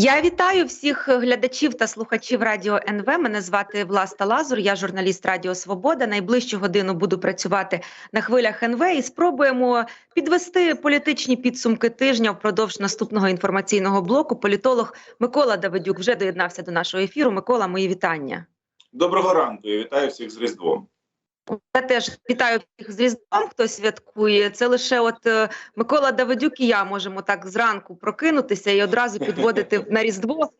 Я вітаю всіх глядачів та слухачів радіо НВ. Мене звати Власта Лазур. Я журналіст Радіо Свобода. Найближчу годину буду працювати на хвилях НВ і спробуємо підвести політичні підсумки тижня впродовж наступного інформаційного блоку. Політолог Микола Давидюк вже доєднався до нашого ефіру. Микола, мої вітання. Доброго ранку і вітаю всіх з Різдвом. Я теж вітаю всіх з Різдвом, хто святкує. Це лише от е, Микола Давидюк і я можемо так зранку прокинутися і одразу підводити на Різдво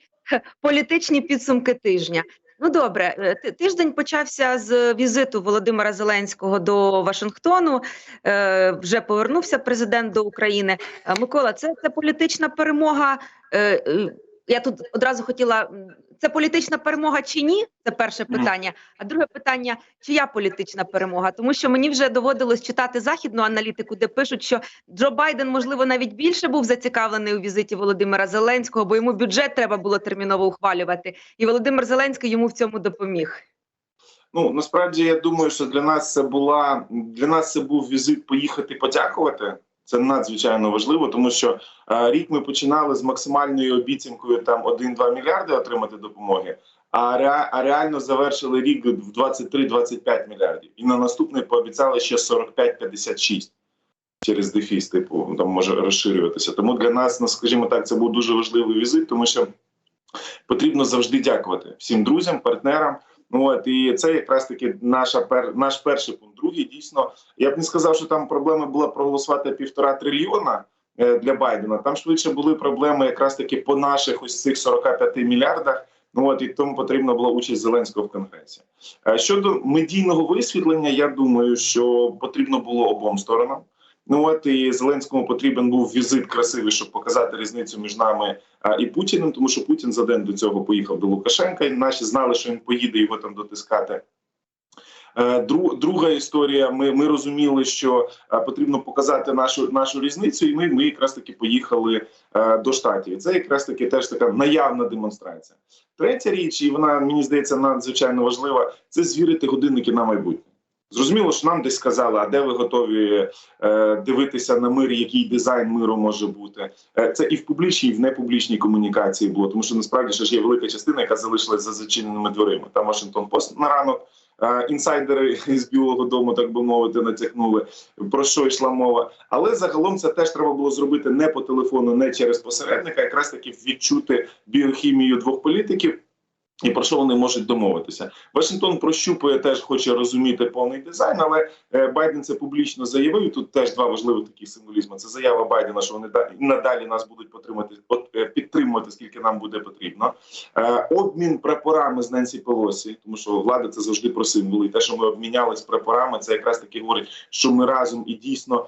політичні підсумки тижня. Ну добре, е, тиждень почався з візиту Володимира Зеленського до Вашингтону. Е, вже повернувся президент до України. Е, Микола, це, це політична перемога. Е, е, я тут одразу хотіла. Це політична перемога чи ні? Це перше питання. А друге питання: чия політична перемога? Тому що мені вже доводилось читати західну аналітику, де пишуть, що Джо Байден, можливо, навіть більше був зацікавлений у візиті Володимира Зеленського, бо йому бюджет треба було терміново ухвалювати, і Володимир Зеленський йому в цьому допоміг. Ну насправді я думаю, що для нас це була для нас це був візит поїхати подякувати. Це надзвичайно важливо, тому що е, рік ми починали з максимальною обіцянкою там 1-2 мільярди отримати допомоги. А, ре, реально завершили рік в 23-25 мільярдів. І на наступний пообіцяли ще 45-56 через дефіс, типу там може розширюватися. Тому для нас, ну скажімо так, це був дуже важливий візит, тому що потрібно завжди дякувати всім друзям, партнерам. Ну от і це якраз таки наша пер наш перший пункт. Другий дійсно, я б не сказав, що там проблема була проголосувати півтора трильйона е, для Байдена. Там швидше були проблеми, якраз таки по наших ось цих 45 мільярдах. Ну от і тому потрібна була участь Зеленського в конгресі. Е, Щодо медійного висвітлення, я думаю, що потрібно було обом сторонам. Ну от і Зеленському потрібен був візит красивий, щоб показати різницю між нами і Путіним, тому що Путін за день до цього поїхав до Лукашенка, і наші знали, що він поїде його там дотискати. Е, Друга історія. Ми, ми розуміли, що е, потрібно показати нашу нашу різницю, і ми, ми якраз таки поїхали е, до штатів. Це якраз таки теж така наявна демонстрація. Третя річ, і вона мені здається надзвичайно важлива, це звірити годинники на майбутнє. Зрозуміло, що нам десь сказали, а де ви готові е, дивитися на мир, який дизайн миру може бути. Е, Це і в публічній, і в непублічній комунікації було, тому що насправді ж є велика частина, яка залишилась за зачиненими дверима. Там Вашингтон Пост на ранок. е, Інсайдери з Білого Дому, так би мовити, натякнули про що йшла мова. Але загалом це теж треба було зробити не по телефону, не через посередника, якраз таки відчути біохімію двох політиків. І про що вони можуть домовитися? Вашингтон прощупує, теж хоче розуміти повний дизайн, але е, Байден це публічно заявив. Тут теж два важливих такі символізми. Це заява Байдена, що вони да- надалі нас будуть потримати, е, підтримувати, скільки нам буде потрібно. Е, Обмін прапорами з Ненсі Пелосі, тому що влада це завжди про символи. І те, що ми обмінялись прапорами, це якраз таки говорить, що ми разом і дійсно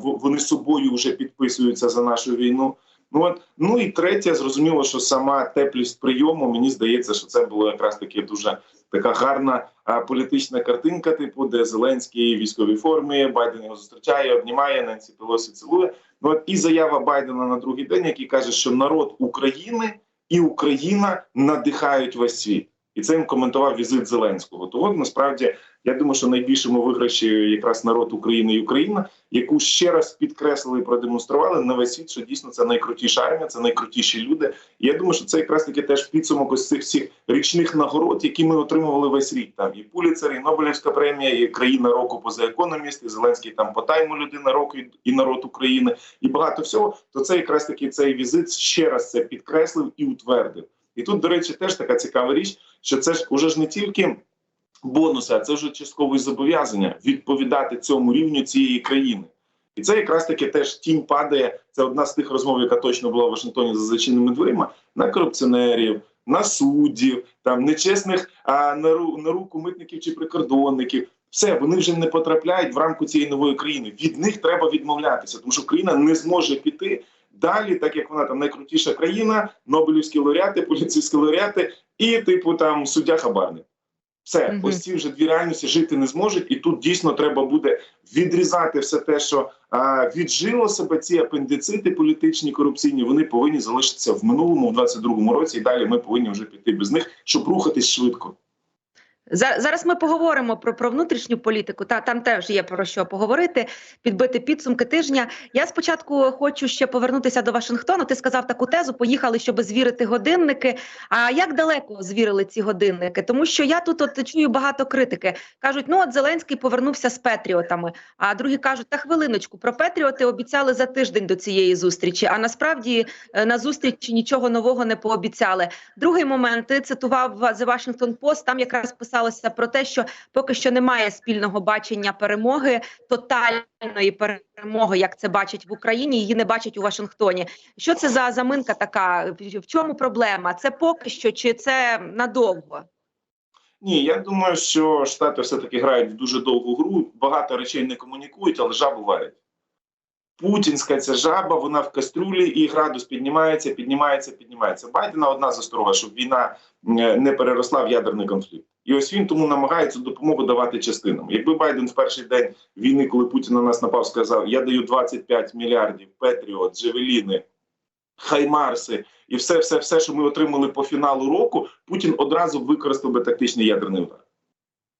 вони собою вже підписуються за нашу війну. Ну от ну і третє, зрозуміло, що сама теплість прийому мені здається, що це було якраз таки дуже така гарна а, політична картинка, типу, де Зеленський в військовій формі, Байден його зустрічає, обнімає Ненсі Пелосі цілує. Ну от і заява Байдена на другий день, який каже, що народ України і Україна надихають весь світ. І це він коментував візит Зеленського. Того насправді я думаю, що найбільшому виграші якраз народ України і Україна, яку ще раз підкреслили і продемонстрували на весь світ, що дійсно це найкрутіша армія, це найкрутіші люди. І я думаю, що це якраз таки теж підсумок ось цих всіх річних нагород, які ми отримували весь рік. Там і Пуліцер, і Нобелівська премія, і країна року поза економіст, і Зеленський там по тайму людина року і- народ України, і багато всього. То це якраз таки цей візит ще раз це підкреслив і утвердив. І тут, до речі, теж така цікава річ, що це ж уже ж не тільки бонуси, а це вже часткове зобов'язання відповідати цьому рівню цієї країни. І це якраз таки теж тінь падає. Це одна з тих розмов, яка точно була в Вашингтоні за зачиненими дверима на корупціонерів, на суддів, там нечесних а, на, ру, на руку митників чи прикордонників. Все, вони вже не потрапляють в рамку цієї нової країни. Від них треба відмовлятися, тому що країна не зможе піти далі, так як вона там найкрутіша країна, Нобелівські лауреати, поліцейські лауреати і, типу, там суддя хабарник. Все, угу. ось ці вже дві реальності жити не зможуть, і тут дійсно треба буде відрізати все те, що е, віджило себе ці апендицити політичні корупційні. Вони повинні залишитися в минулому, в 22-му році, і далі ми повинні вже піти без них, щоб рухатись швидко. За- Зараз ми поговоримо про, про внутрішню політику. Та там теж є про що поговорити, підбити підсумки тижня. Я спочатку хочу ще повернутися до Вашингтону. Ти сказав таку тезу: поїхали, щоб звірити годинники. А як далеко звірили ці годинники? Тому що я тут от чую багато критики. кажуть, ну от Зеленський повернувся з Петріотами. А другі кажуть, та хвилиночку про Петріоти обіцяли за тиждень до цієї зустрічі. А насправді е, на зустрічі нічого нового не пообіцяли. Другий момент ти цитував The Washington Post, Там якраз писалося про те, що поки що немає спільного бачення перемоги, тотальної перемоги, як це бачать в Україні. Її не бачать у Вашингтоні. Що це за заминка така? В чому проблема? Це поки що чи це надовго? Ні, я думаю, що Штати все-таки грають в дуже довгу гру. Багато речей не комунікують, але жабу варять. Путінська ця жаба, вона в кастрюлі, і градус піднімається, піднімається, піднімається. Байдена одна засторога, щоб війна не переросла в ядерний конфлікт. І ось він тому намагається допомогу давати частинам. Якби Байден в перший день війни, коли Путін на нас напав, сказав: Я даю 25 мільярдів Петріот, Джевеліни, Хаймарси і все, все, все, що ми отримали по фіналу року, Путін одразу використав би тактичний ядерний удар.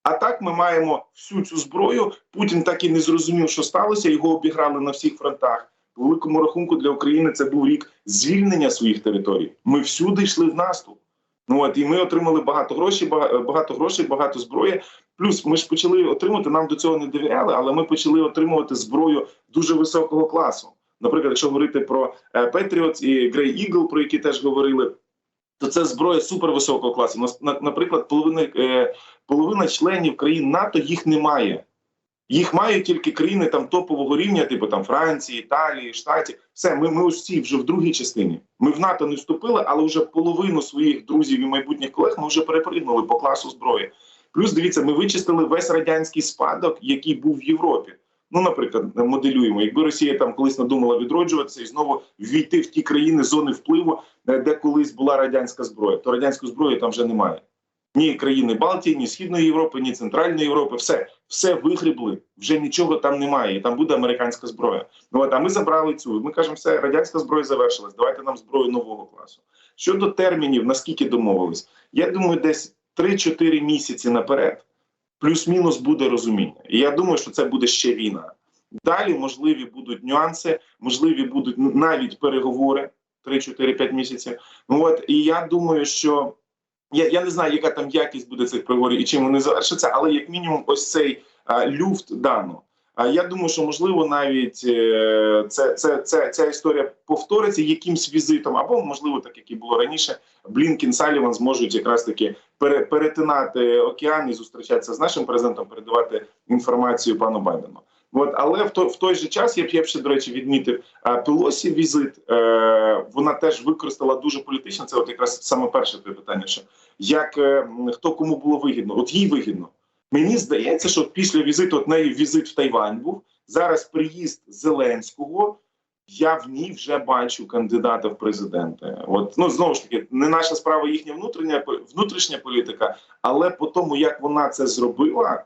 А так ми маємо всю цю зброю. Путін так і не зрозумів, що сталося. Його обіграли на всіх фронтах. По великому рахунку для України це був рік звільнення своїх територій. Ми всюди йшли в наступ. Ну от і ми отримали багато грошей, багато грошей, багато зброї. Плюс ми ж почали отримувати. Нам до цього не довіряли, але ми почали отримувати зброю дуже високого класу. Наприклад, якщо говорити про е, Patriot і Grey Eagle, про які теж говорили, то це зброя супервисокого класу. Наприклад, половина, е, половина членів країн НАТО їх немає. Їх мають тільки країни там топового рівня, типу там Франції, Італії, Штатів. Все, ми, ми усі вже в другій частині. Ми в НАТО не вступили, але вже половину своїх друзів і майбутніх колег ми вже перепригнули по класу зброї. Плюс дивіться, ми вичистили весь радянський спадок, який був в Європі. Ну, наприклад, моделюємо, якби Росія там колись надумала відроджуватися і знову ввійти в ті країни зони впливу, е, де колись була радянська зброя, то радянської зброї там вже немає. Ні країни Балтії, ні Східної Європи, ні Центральної Європи, все, все вигребли, вже нічого там немає, і там буде американська зброя. Ну от а ми забрали цю. Ми кажемо, все, радянська зброя завершилась. Давайте нам зброю нового класу. Щодо термінів, наскільки домовились, я думаю, десь 3-4 місяці наперед, плюс-мінус буде розуміння. І я думаю, що це буде ще війна. Далі можливі будуть нюанси, можливі будуть навіть переговори 3-4-5 місяців. Ну от і я думаю, що я, я не знаю, яка там якість буде цих переговорів і чим вони завершаться, але як мінімум, ось цей а, люфт дано. А я думаю, що можливо навіть е, це, це, це, ця історія повториться якимсь візитом, або можливо, так як і було раніше, Блінкін Саліван зможуть якраз таки пере, перетинати океан і зустрічатися з нашим президентом, передавати інформацію пану Байдену. От, але в той в той же час я б я б ще до речі відмітив а, Пелосі візит. Е, вона теж використала дуже політично. Це от якраз саме перше твоє питання. Що як е, хто кому було вигідно? От їй вигідно. Мені здається, що після візиту от неї візит в Тайвань був зараз. Приїзд Зеленського. Я в ній вже бачу кандидата в президенти. От ну знову ж таки, не наша справа їхня внутрішня внутрішня політика, але по тому, як вона це зробила.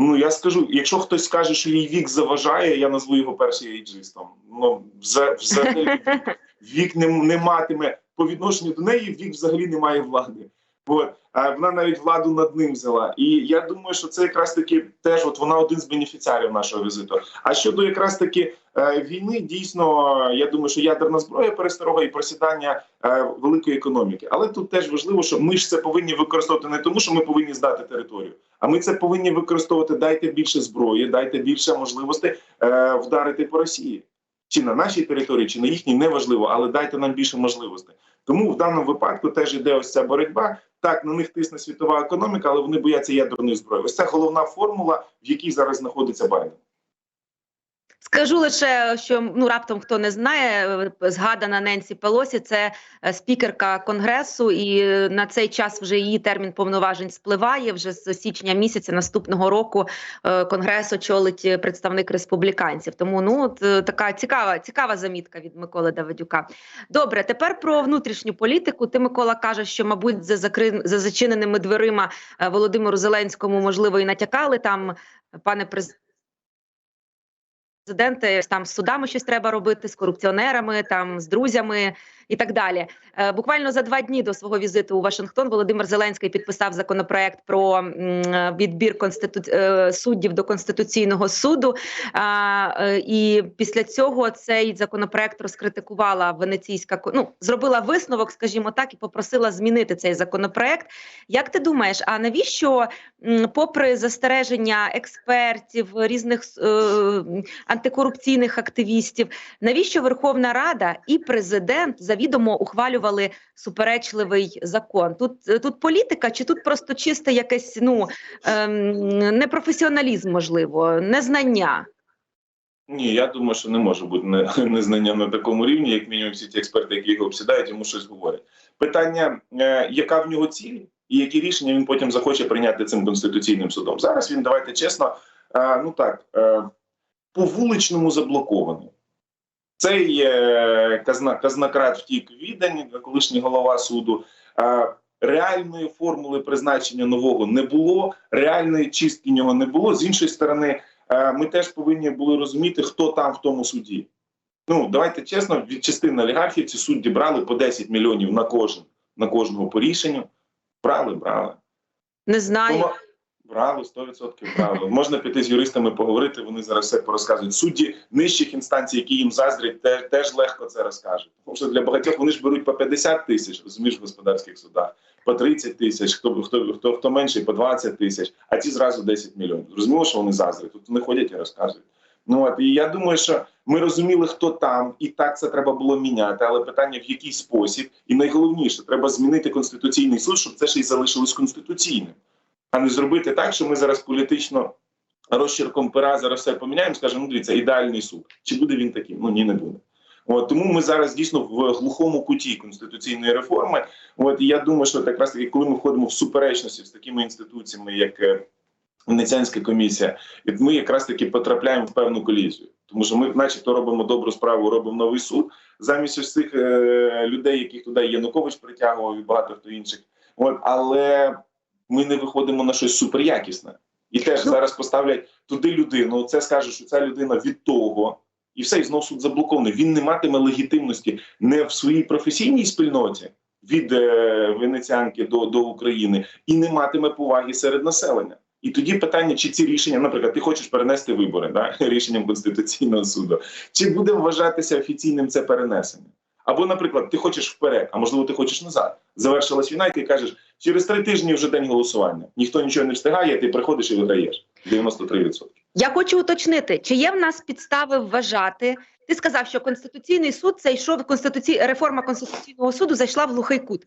Ну я скажу, якщо хтось скаже, що їй вік заважає, я назву його першим ейджистом. Ну вза- взагалі вік, вік не, не матиме по відношенню до неї. Вік взагалі не має влади. От а вона навіть владу над ним взяла. І я думаю, що це якраз таки теж от вона один з бенефіціарів нашого візиту. А щодо якраз таки е, війни, дійсно, я думаю, що ядерна зброя пересторога і просідання е, великої економіки. Але тут теж важливо, що ми ж це повинні використовувати не тому, що ми повинні здати територію. А ми це повинні використовувати. Дайте більше зброї, дайте більше можливостей е, вдарити по Росії. Чи на нашій території, чи на їхній, неважливо, але дайте нам більше можливостей. Тому в даному випадку теж іде ось ця боротьба. Так, на них тисне світова економіка, але вони бояться ядерної зброї. Ось це головна формула, в якій зараз знаходиться Байден. Скажу лише, що ну раптом хто не знає, е, згадана Ненсі Пелосі, це е, спікерка конгресу, і е, на цей час вже її термін повноважень спливає. Вже з січня місяця наступного року конгрес очолить представник республіканців. Тому ну от така цікава, цікава замітка від Миколи Давидюка. Добре, тепер про внутрішню політику. Ти Микола каже, що мабуть за закри... за зачиненими дверима Володимиру Зеленському можливо і натякали там, пане президенте. Президента там з судами щось треба робити, з корупціонерами, там з друзями і так далі. Е, Буквально за два дні до свого візиту у Вашингтон Володимир Зеленський підписав законопроект про е, відбір конститу... е, суддів до конституційного суду. І після цього цей законопроект розкритикувала Венеційська ну, зробила висновок, скажімо так, і попросила змінити цей законопроект. Як ти думаєш, а навіщо, попри застереження експертів, різних антикорупційних активістів, навіщо Верховна Рада і президент завідомо ухвалювали суперечливий закон? Тут, тут політика, чи тут просто чисте якесь ну ем, непрофесіоналізм, можливо, незнання? Ні, я думаю, що не може бути не- незнання на такому рівні, як мінімум всі ті експерти, які його обсідають, йому щось говорять. Питання, е, яка в нього ціль, і які рішення він потім захоче прийняти цим конституційним судом. Зараз він, давайте чесно, е, ну так, е, по вуличному заблокований. Цей е, казна, казнократ втік в відень, колишній голова суду. Реальної формули призначення нового не було, реальної чистки нього не було. З іншої сторони, е, ми теж повинні були розуміти, хто там в тому суді. Ну давайте чесно, від частини олігархів ці судді брали по 10 мільйонів на кожен на кожного по рішенню. Брали, брали. Не знаю. Ну, брали 100% брали. Можна піти з юристами поговорити. Вони зараз все порозказують. Судді нижчих інстанцій, які їм заздрять, теж, теж легко це розкажуть. Тому що для багатьох вони ж беруть по 50 тисяч, розумієш, в господарських судах, по 30 тисяч, хто хто хто хто менший, по 20 тисяч, а ті зразу 10 мільйонів. Зрозуміло, що вони заздрять. Тут вони ходять і розказують. Ну от і я думаю, що ми розуміли, хто там, і так це треба було міняти. Але питання в який спосіб, і найголовніше, треба змінити конституційний суд, щоб це ще й залишилось конституційним, а не зробити так, що ми зараз політично розчерком пера зараз все поміняємо. Скажемо, ну дивіться, ідеальний суд. Чи буде він таким? Ну ні, не буде. От тому ми зараз дійсно в глухому куті конституційної реформи. От і я думаю, що якраз таки, коли ми входимо в суперечності з такими інституціями, як е, Венеціанська комісія, ми якраз таки потрапляємо в певну колізію, тому що ми, начебто, робимо добру справу, робимо новий суд замість ось цих е, людей, яких туди Янукович притягував і багато хто інших. От але ми не виходимо на щось суперякісне. І теж Ну. зараз поставлять туди людину. Це скаже, що ця людина від того, і все, і знов суд заблокований. Він не матиме легітимності не в своїй професійній спільноті від е, венеціанки до, до України, і не матиме поваги серед населення. І тоді питання, чи ці рішення, наприклад, ти хочеш перенести вибори да, рішенням Конституційного суду, чи буде вважатися офіційним це перенесення? Або, наприклад, ти хочеш вперед, а можливо, ти хочеш назад. Завершилась війна, і ти кажеш, через три тижні вже день голосування. Ніхто нічого не встигає, ти приходиш і виграєш 93%. Я хочу уточнити, чи є в нас підстави вважати. Ти сказав, що конституційний суд це йшов конституці... реформа конституційного суду зайшла в глухий кут.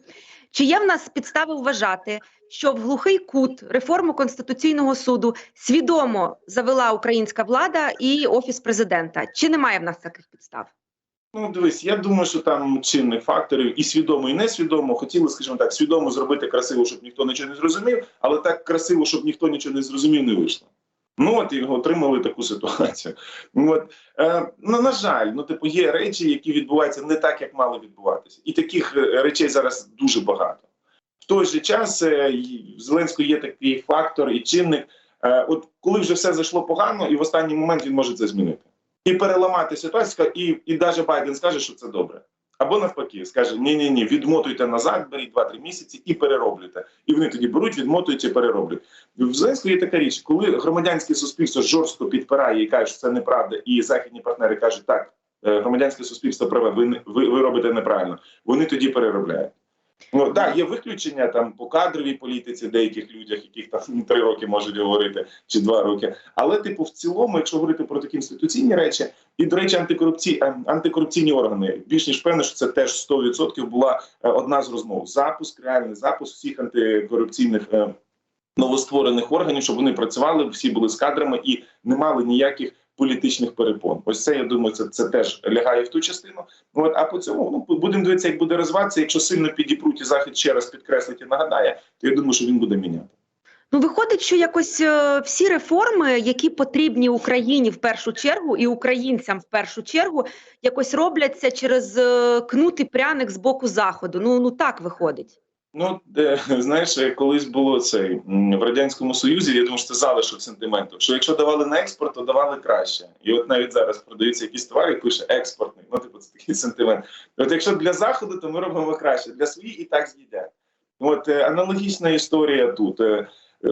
Чи є в нас підстави вважати, що в глухий кут реформу конституційного суду свідомо завела українська влада і офіс президента? Чи немає в нас таких підстав? Ну, дивись, я думаю, що там чинних факторів і свідомо, і несвідомо хотіли, скажімо так, свідомо зробити красиво, щоб ніхто нічого не зрозумів, але так красиво, щоб ніхто нічого не зрозумів, не вийшло. Ну от і отримали таку ситуацію. Ну, От е, ну на жаль, ну типу є речі, які відбуваються не так, як мали відбуватися, і таких е, речей зараз дуже багато. В той же час е, в Зеленського є такий фактор і чинник. Е, от коли вже все зайшло погано, і в останній момент він може це змінити і переламати ситуацію, і, і навіть Байден скаже, що це добре. Або навпаки, скаже: ні, ні, ні, відмотуйте назад, беріть 2-3 місяці і перероблюйте. І вони тоді беруть, відмотують і перероблюють. В Зеленського є така річ, коли громадянське суспільство жорстко підпирає і каже, що це неправда, і західні партнери кажуть, так, е, громадянське суспільство праве, ви, ви, ви робите неправильно. Вони тоді переробляють. Ну так, є виключення там по кадровій політиці деяких людях, яких там три роки можуть говорити, чи два роки. Але, типу, в цілому, якщо говорити про такі інституційні речі, і до речі, антикорупці... е, антикорупційні органи більш ніж певно, що це теж 100% була е, одна з розмов. Запуск, реальний запуск всіх антикорупційних е, новостворених органів, щоб вони працювали, всі були з кадрами і не мали ніяких політичних перепон. Ось це я думаю, це, це теж лягає в ту частину. От а по цьому ну будемо дивитися, як буде розвиватися. Якщо сильно підіпруть і захід ще раз підкреслить і нагадає, то я думаю, що він буде міняти. Ну, виходить, що якось е, всі реформи, які потрібні Україні в першу чергу, і українцям в першу чергу, якось робляться через е, кнут пряник з боку заходу. Ну ну так виходить. Ну, де, знаєш, колись було цей в радянському союзі. Я думаю, що це залишок сентименту. Що якщо давали на експорт, то давали краще. І от навіть зараз продаються якісь товари, пише експортний. Ну, типу, це такий сентимент. От якщо для заходу, то ми робимо краще. Для своїх і так з'їдять. От е, аналогічна історія тут. Е, е,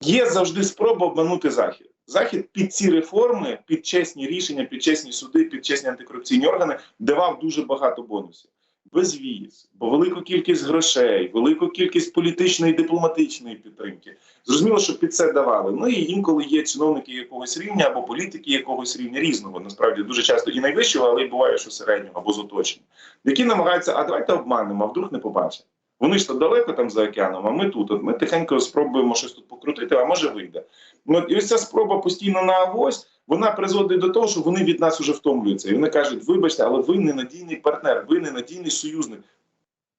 Є завжди спроба обманути захід. Захід під ці реформи, під чесні рішення, під чесні суди, під чесні антикорупційні органи давав дуже багато бонусів. Безвіз, бо велику кількість грошей, велику кількість політичної і дипломатичної підтримки. Зрозуміло, що під це давали. Ну і інколи є чиновники якогось рівня або політики якогось рівня різного. Насправді дуже часто і найвищого, але й буває, що середнього або з оточення, які намагаються, а давайте обманемо, а вдруг не побачать. Вони ж то далеко там за океаном, а ми тут. От ми тихенько спробуємо щось тут покрутити, а може вийде. Ну, і ось ця спроба постійно на авось, вона призводить до того, що вони від нас уже втомлюються. І вони кажуть: вибачте, але ви ненадійний партнер, ви ненадійний союзник.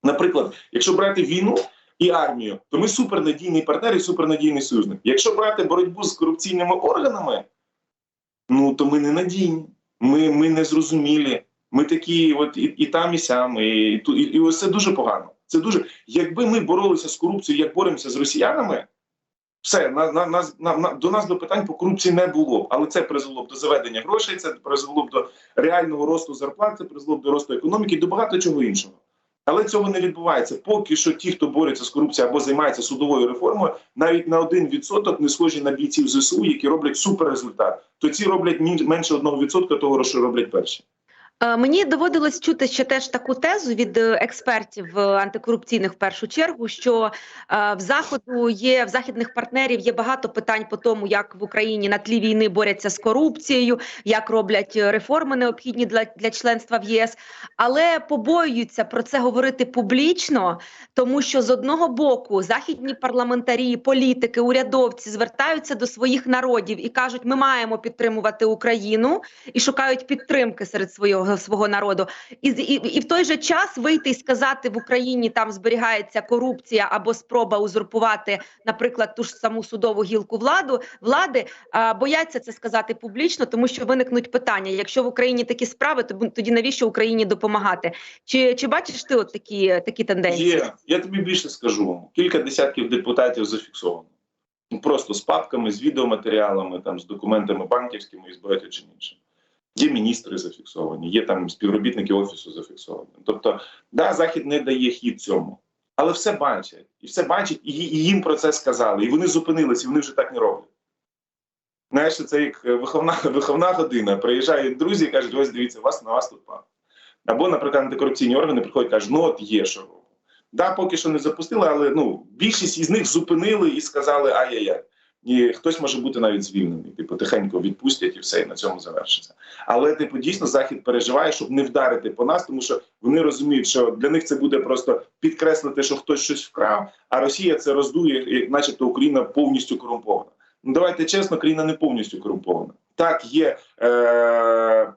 Наприклад, якщо брати війну і армію, то ми супернадійний партнер і супернадійний союзник. Якщо брати боротьбу з корупційними органами, ну то ми ненадійні, ми, ми незрозумілі. Ми такі, от і, і там, і сям, і, і, і, ось це дуже погано. Це дуже, якби ми боролися з корупцією, як боремося з росіянами, все на, на, на, на, до нас би питань по корупції не було б. Але це призвело б до заведення грошей, це призвело б до реального росту зарплат, це призвело б до росту економіки, до багато чого іншого. Але цього не відбувається. Поки що ті, хто бореться з корупцією або займається судовою реформою, навіть на один відсоток не схожі на бійців ЗСУ, які роблять суперрезультат. То ці роблять менше одного відсотка того, що роблять перші. Е, Мені доводилось чути ще теж таку тезу від е, експертів е, антикорупційних в першу чергу, що в заходу є в західних партнерів є багато питань по тому, як в Україні на тлі війни борються з корупцією, як роблять реформи необхідні для, для членства в ЄС, але побоюються про це говорити публічно, тому що з одного боку західні парламентарі, політики, урядовці звертаються до своїх народів і кажуть, ми маємо підтримувати Україну і шукають підтримки серед свого свого народу, і, і, і в той же час вийти і сказати в Україні там зберігається корупція або спроба узурпувати, наприклад, ту ж саму судову гілку владу влади, а, бояться це сказати публічно, тому що виникнуть питання: якщо в Україні такі справи, то тоді навіщо Україні допомагати? Чи, чи бачиш ти от такі, такі тенденції? Є. Я тобі більше скажу. Кілька десятків депутатів зафіксовано. Ну, Просто з папками, з відеоматеріалами, там, з документами банківськими і з багато чим іншим. Є міністри зафіксовані, є там співробітники офісу зафіксовані. Тобто, да, Захід не дає хід цьому, але все бачать. І все бачать, і, їм про це сказали. І вони зупинилися, і вони вже так не роблять. Знаєш, це як е, виховна, виховна година. Приїжджають друзі і кажуть, ось дивіться, вас на вас тут пан. Або, наприклад, антикорупційні органи приходять кажуть, ну от є що. Да, поки що не запустили, але ну більшість із них зупинили і сказали ай-яй-яй. І хтось може бути навіть звільнений. Типу, тихенько відпустять і все, і на цьому завершиться. Але типу дійсно захід переживає, щоб не вдарити по нас, тому що вони розуміють, що для них це буде просто підкреслити, що хтось щось вкрав, а Росія це роздує, як начебто Україна повністю корумпована. Ну давайте чесно, країна не повністю корумпована. Так, є е-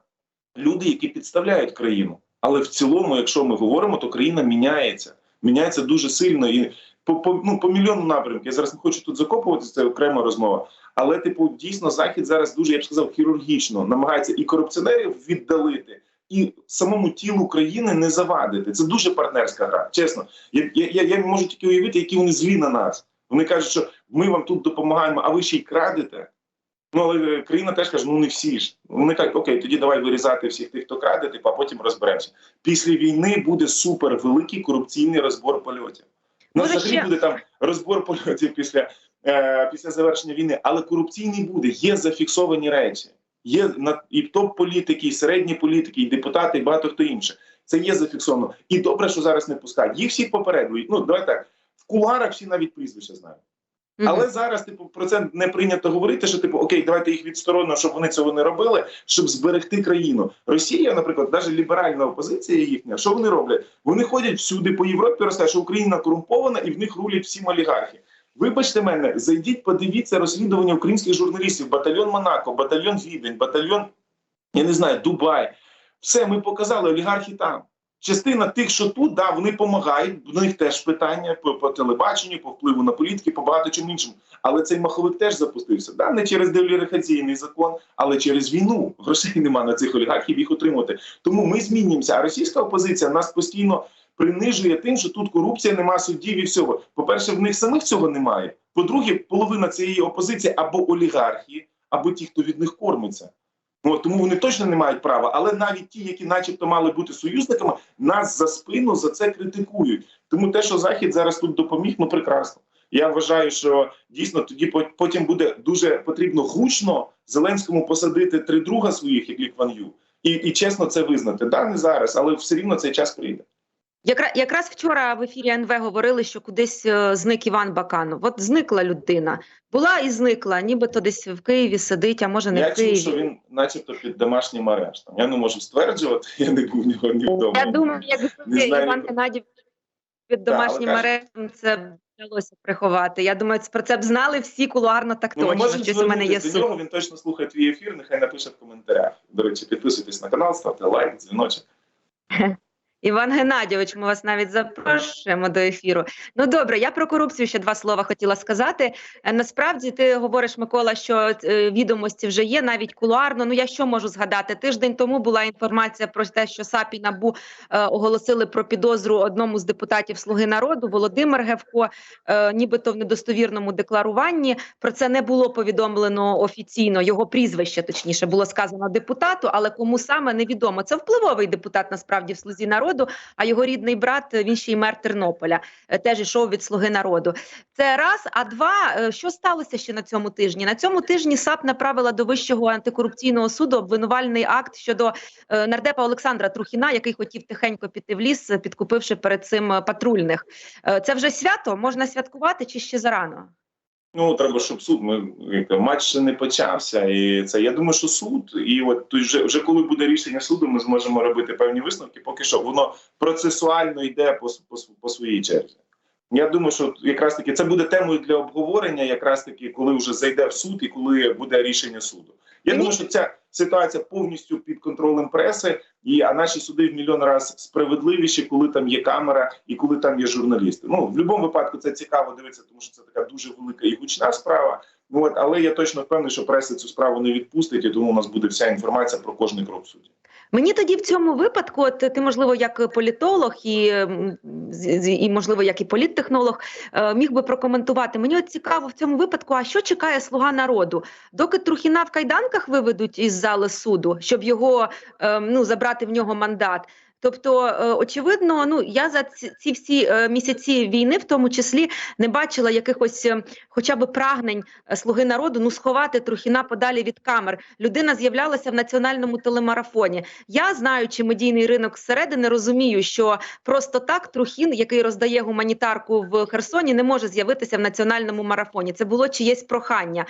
люди, які підставляють країну. Але в цілому, якщо ми говоримо, то країна міняється. Міняється дуже сильно і по, по, ну, по мільйону напрямків. Я зараз не хочу тут закопуватися, це окрема розмова. Але, типу, дійсно, захід зараз дуже, я б сказав, хірургічно намагається і корупціонерів віддалити, і самому тілу країни не завадити. Це дуже партнерська гра. Чесно, я, я, я, можу тільки уявити, які вони злі на нас. Вони кажуть, що ми вам тут допомагаємо, а ви ще й крадете. Ну, але країна теж каже, ну не всі ж. Вони кажуть, окей, тоді давай вирізати всіх тих, хто краде, типу, а потім розберемося. Після війни буде супер великий корупційний розбор польотів. Ну, Може, взагалі ще- буде там розбор польотів після, е, після завершення війни, але корупційний буде. Є зафіксовані речі. Є на і топ-політики, і середні політики, і депутати, і багато хто інше. Це є зафіксовано. І добре, що зараз не пускають. Їх всіх попередують. Ну, давай так. В кулуарах всі навіть прізвища знають. Але зараз, типу, про це не прийнято говорити. Що типу, окей, давайте їх відсторонимо, щоб вони цього не робили, щоб зберегти країну. Росія, наприклад, навіть ліберальна опозиція їхня, що вони роблять? Вони ходять всюди по Європі, розказують, що Україна корумпована і в них рулять всі олігархи. Вибачте мене, зайдіть, подивіться розслідування українських журналістів, батальйон Монако, батальйон Відень, батальйон, я не знаю, Дубай. Все, ми показали олігархи там. Частина тих, що тут, да, вони допомагають. В них теж питання по, по телебаченню, по впливу на політики, по багато чому іншому. Але цей маховик теж запустився. Да? Не через делірихаційний закон, але через війну. Грошей нема на цих олігархів їх отримати. Тому ми змінюємося. А російська опозиція нас постійно принижує тим, що тут корупція, нема суддів і всього. По-перше, в них самих цього немає. По-друге, половина цієї опозиції або олігархи, або ті, хто від них кормиться. Ну, тому вони точно не мають права. Але навіть ті, які, начебто, мали бути союзниками, нас за спину за це критикують. Тому те, що Захід зараз тут допоміг, ну прекрасно. Я вважаю, що дійсно тоді по- потім буде дуже потрібно гучно Зеленському посадити три друга своїх, як Лі Кван Ю, і, і чесно це визнати. Да, не зараз, але все рівно цей час прийде. Якра, якраз вчора в ефірі НВ говорили, що кудись е, зник Іван Баканов. От зникла людина. Була і зникла, нібито десь в Києві сидить, а може не я в Києві. чув, що він, начебто, під домашнім арештом. Я не можу стверджувати, я не був нього ні вдома. Я думаю, якби Іван ні- під домашнім кажуть- арештом це вдалося приховати. Я думаю, про це б знали всі кулуарно так Ну, ми точно. можемо Щось у мене є до нього, він точно слухає твій ефір, нехай напише в коментарях. До речі, підписуйтесь на канал, ставте лайк, дзвіночок. Іван Геннадійович, ми вас навіть запрошуємо до ефіру. Ну добре, я про корупцію ще два слова хотіла сказати. Е, Насправді, ти говориш, Микола, що е, відомості вже є, навіть кулуарно. Ну я що можу згадати? Тиждень тому була інформація про те, що САП і НАБУ е, оголосили про підозру одному з депутатів Слуги народу Володимир Гевко, нібито в недостовірному декларуванні. Про це не було повідомлено офіційно. Його прізвище точніше було сказано депутату, але кому саме невідомо. Це впливовий депутат насправді в слузі народу. А його рідний брат е, він ще й мер Тернополя, е, теж ішов від слуги народу. Це раз. А два, е, що сталося ще на цьому тижні? На цьому тижні САП направила до Вищого антикорупційного суду обвинувальний акт щодо нардепа Олександра Трухіна, який хотів тихенько піти в ліс, підкупивши перед цим патрульних. Це вже свято можна святкувати чи ще зарано? Ну треба, щоб суд ми матч ще не почався, і це я думаю, що суд, і от тут вже вже коли буде рішення суду, ми зможемо робити певні висновки. Поки що воно процесуально йде по, по, по своїй черзі. Я думаю, що якраз таки це буде темою для обговорення, якраз таки, коли вже зайде в суд і коли буде рішення суду. Я думаю, що ця ситуація повністю під контролем преси, і а наші суди в мільйон раз справедливіші, коли там є камера і коли там є журналісти. Ну в будь-якому випадку це цікаво дивитися, тому що це така дуже велика і гучна справа. Ну от, але я точно впевнений, що преса цю справу не відпустить, і тому у нас буде вся інформація про кожний крок в суді. Мені тоді в цьому випадку, от ти, можливо, як політолог і, і можливо, як і політтехнолог, е, міг би прокоментувати. Мені от цікаво в цьому випадку, а що чекає слуга народу? Доки Трухіна в кайданках виведуть із зали суду, щоб його е, ну забрати в нього мандат. Тобто, е, очевидно, ну я за ці, всі е, місяці війни, в тому числі, не бачила якихось, е, хоча б прагнень слуги народу, ну сховати Трухіна подалі від камер. Людина з'являлася в національному телемарафоні. Я, знаючи медійний ринок зсередини, розумію, що просто так Трухін, який роздає гуманітарку в Херсоні, не може з'явитися в національному марафоні. Це було чиєсь прохання.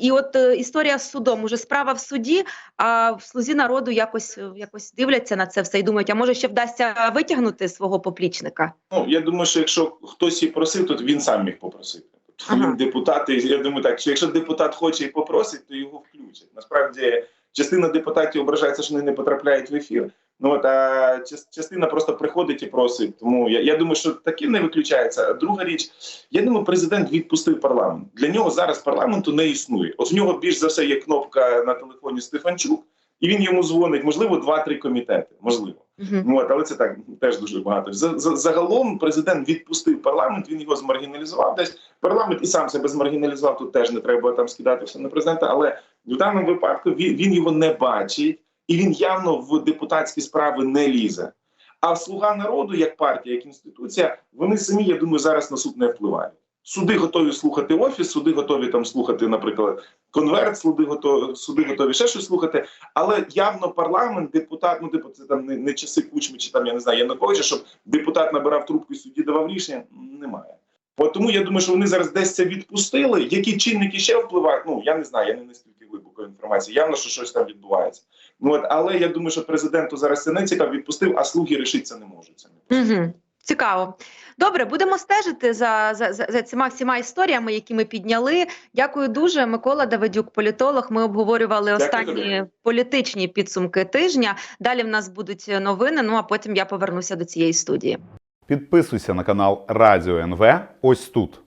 І от історія з судом уже справа в суді, а в слузі народу якось якось дивляться на це все і думають, а може ще вдасться витягнути свого поплічника. Ну я думаю, що якщо хтось і просив, то він сам міг попросити. Тобто Ага. він депутат, і я думаю, так що якщо депутат хоче і попросить, то його включать. Насправді частина депутатів ображається, що вони не потрапляють в ефір. Ну от а частина просто приходить і просить. Тому я, я думаю, що таке не виключається. А Друга річ, я думаю, президент відпустив парламент. Для нього зараз парламенту не існує. От в нього більш за все є кнопка на телефоні Стефанчук, і він йому дзвонить. Можливо, два-три комітети. Можливо. Ну, от, але це так теж дуже багато. За, загалом президент відпустив парламент, він його змаргіналізував десь. Парламент і сам себе змаргіналізував. Тут теж не треба там скидати все на президента. Але в даному випадку він, він його не бачить, і він явно в депутатські справи не лізе. А слуга народу, як партія, як інституція, вони самі, я думаю, зараз на суд не впливають. Суди готові слухати офіс, суди готові там слухати, наприклад, конверт, суди готові, суди готові ще щось слухати. Але явно парламент, депутат, ну типу, це там не, не часи кучми, чи там я не знаю, Януковича, щоб депутат набирав трубку і судді давав рішення. Немає. От тому я думаю, що вони зараз десь це відпустили. Які чинники ще впливають? Ну я не знаю, я не настільки глибоко інформації. Явно, що щось там відбувається. Ну от, але я думаю, що президенту зараз це не цікаво, відпустив, а слуги рішитися не можуть. Це не. Цікаво. Добре, будемо стежити за, за, за, за цими всіма історіями, які ми підняли. Дякую дуже. Микола Давидюк, політолог. Ми обговорювали Дякую останні тобі. політичні підсумки тижня. Далі в нас будуть новини. Ну а потім я повернуся до цієї студії. Підписуйся на канал Радіо НВ ось тут.